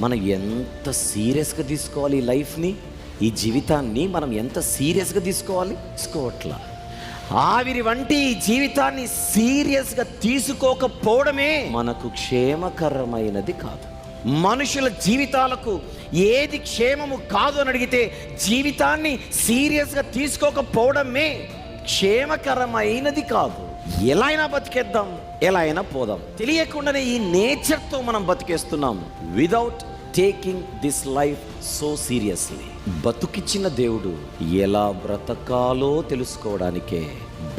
మనం ఎంత సీరియస్గా తీసుకోవాలి ఈ లైఫ్ని ఈ జీవితాన్ని మనం ఎంత సీరియస్గా తీసుకోవాలి? తీసుకోవట్లా. ఆవిరి వంటి ఈ జీవితాన్ని సీరియస్గా తీసుకోకపోవడమే మనకు క్షేమకరమైనది కాదు. మనుషుల జీవితాలకు ఏది క్షేమము కాదు అని అడిగితే జీవితాన్ని సీరియస్గా తీసుకోకపోవడమే క్షేమకరమైనది కాదు. ఎలా అయినా బతికేద్దాం ఎలా అయినా పోదాం. తెలియకుండానే ఈ నేచర్తో మనం బతికేస్తున్నాం. Without taking this life so seriously బతుకిచ్చిన దేవుడు ఎలా బ్రతకాలో తెలుసుకోవడానికే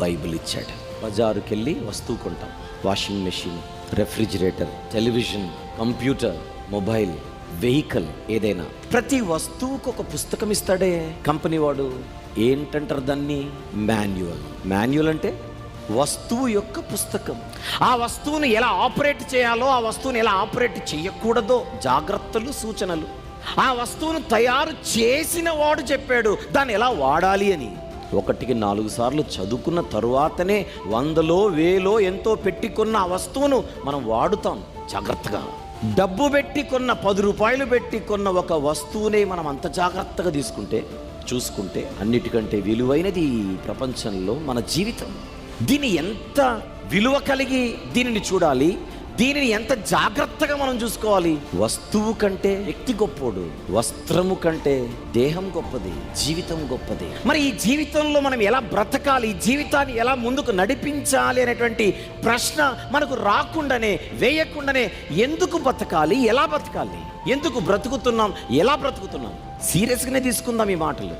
బైబిల్ ఇచ్చాడు. బజారుకి వెళ్ళి వస్తువు కొంటాం. Washing machine refrigerator television computer mobile vehicle ఏదైనా. ప్రతి వస్తువుకు ఒక పుస్తకం ఇస్తాడే. కంపెనీ వాడు ఏంటంటారు దాన్ని? మాన్యువల్ మాన్యువల్ అంటే? వస్తువు యొక్క పుస్తకం. ఆ వస్తువును ఎలా ఆపరేట్ చేయాలో ఆ వస్తువుని ఎలా ఆపరేట్ చేయకూడదో జాగ్రత్తలు సూచనలు. ఆ వస్తువును తయారు చేసిన వాడు చెప్పాడు దాన్ని ఎలా వాడాలి అని. ఒకటికి నాలుగు సార్లు చదువుకున్న తరువాతనే వందలో వేలో ఎంతో పెట్టుకున్న ఆ వస్తువును మనం వాడుతాం. జాగ్రత్తగా. డబ్బు పెట్టి కొన్న పది రూపాయలు పెట్టి కొన్న ఒక వస్తువునే మనం అంత జాగ్రత్తగా తీసుకుంటే చూసుకుంటే అన్నిటికంటే విలువైనది ఈ ప్రపంచంలో మన జీవితం. దీన్ని ఎంత విలువ కలిగి దీనిని చూడాలి? దీనిని ఎంత జాగ్రత్తగా మనం చూసుకోవాలి? వస్తువు కంటే వ్యక్తి గొప్పోడు. వస్త్రము కంటే దేహం గొప్పది జీవితం గొప్పది. మరి ఈ జీవితంలో మనం ఎలా బ్రతకాలి? జీవితాన్ని ఎలా ముందుకు నడిపించాలి అనేటువంటి ప్రశ్న మనకు రాకుండానే వేయకుండానే ఎందుకు బ్రతకాలి ఎలా బ్రతకాలి ఎందుకు బ్రతుకుతున్నాం? ఎలా బ్రతుకుతున్నాం? సీరియస్గానే తీసుకుందాం ఈ మాటలు.